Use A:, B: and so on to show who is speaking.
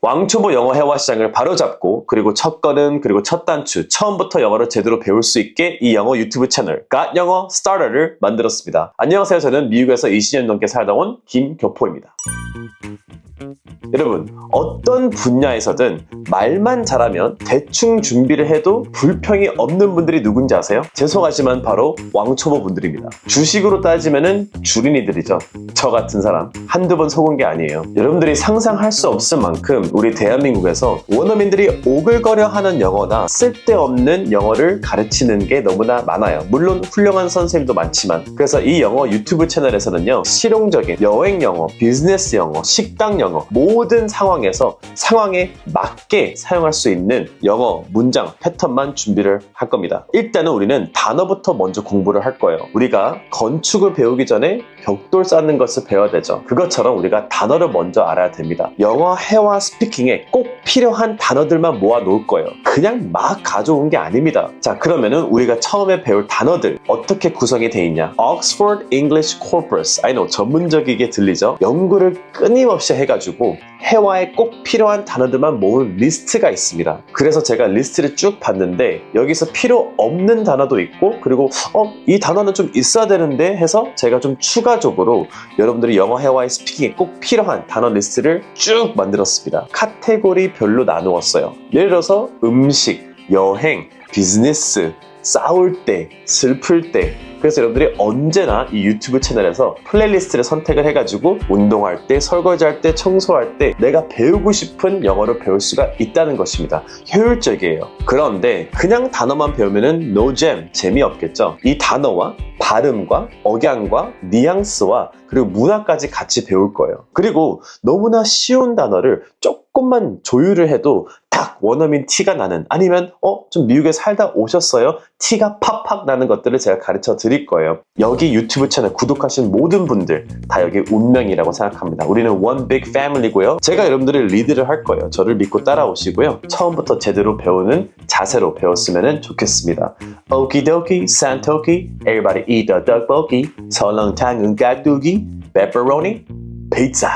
A: 왕초보 영어 회화 시장을 바로잡고 그리고 첫 걸음 그리고 첫 단추 처음부터 영어를 제대로 배울 수 있게 이 영어 유튜브 채널 Got 영어 스타터를 만들었습니다. 안녕하세요. 저는 미국에서 20년 넘게 살다 온 김교포입니다. 여러분 어떤 분야에서든 말만 잘하면 대충 준비를 해도 불평이 없는 분들이 누군지 아세요? 죄송하지만 바로 왕초보 분들입니다. 주식으로 따지면은 주린이들이죠. 저 같은 사람 한두 번 속은 게 아니에요. 여러분들이 상상할 수 없을 만큼 우리 대한민국에서 원어민들이 오글거려 하는 영어나 쓸데없는 영어를 가르치는 게 너무나 많아요. 물론 훌륭한 선생님도 많지만 그래서 이 영어 유튜브 채널에서는요 실용적인 여행 영어, 비즈니스 영어, 식당 영어 모든 상황에서 상황에 맞게 사용할 수 있는 영어 문장 패턴만 준비를 할 겁니다. 일단은 우리는 단어부터 먼저 공부를 할 거예요. 우리가 건축을 배우기 전에 벽돌 쌓는 것을 배워야 되죠. 그것처럼 우리가 단어를 먼저 알아야 됩니다. 영어 회화 스피킹에 꼭 필요한 단어들만 모아 놓을 거예요. 그냥 막 가져온 게 아닙니다. 자, 그러면은 우리가 처음에 배울 단어들 어떻게 구성이 돼 있냐? Oxford English Corpus. I know 전문적이게 들리죠? 연구를 끊임없이 해가지고 회화에 꼭 필요한 단어들만 모은 리스트가 있습니다. 그래서 제가 리스트를 쭉 봤는데 여기서 필요 없는 단어도 있고 그리고 어, 이 단어는 좀 있어야 되는데 해서 제가 좀 추가적으로 여러분들이 영어 회화의 스피킹에 꼭 필요한 단어 리스트를 쭉 만들었습니다. 카테고리별로 나누었어요. 예를 들어서 음식, 여행, 비즈니스, 싸울 때, 슬플 때. 그래서 여러분들이 언제나 이 유튜브 채널에서 플레이리스트를 선택을 해가지고 운동할 때, 설거지할 때, 청소할 때 내가 배우고 싶은 영어를 배울 수가 있다는 것입니다. 효율적이에요. 그런데 그냥 단어만 배우면은 노잼, 재미없겠죠? 이 단어와 발음과 억양과 뉘앙스와 그리고 문화까지 같이 배울 거예요. 그리고 너무나 쉬운 단어를 조금 만 조율을 해도 딱 원어민 티가 나는 아니면 어 좀 미국에 살다 오셨어요? 티가 팍팍 나는 것들을 제가 가르쳐 드릴 거예요. 여기 유튜브 채널 구독하신 모든 분들 다 여기 운명이라고 생각합니다. 우리는 one big family고요. 제가 여러분들을 리드를 할 거예요. 저를 믿고 따라오시고요. 처음부터 제대로 배우는 자세로 배웠으면 좋겠습니다. 오키도키 산토키 everybody eat the 떡볶이 설렁탕은 깍두기 pepperoni pizza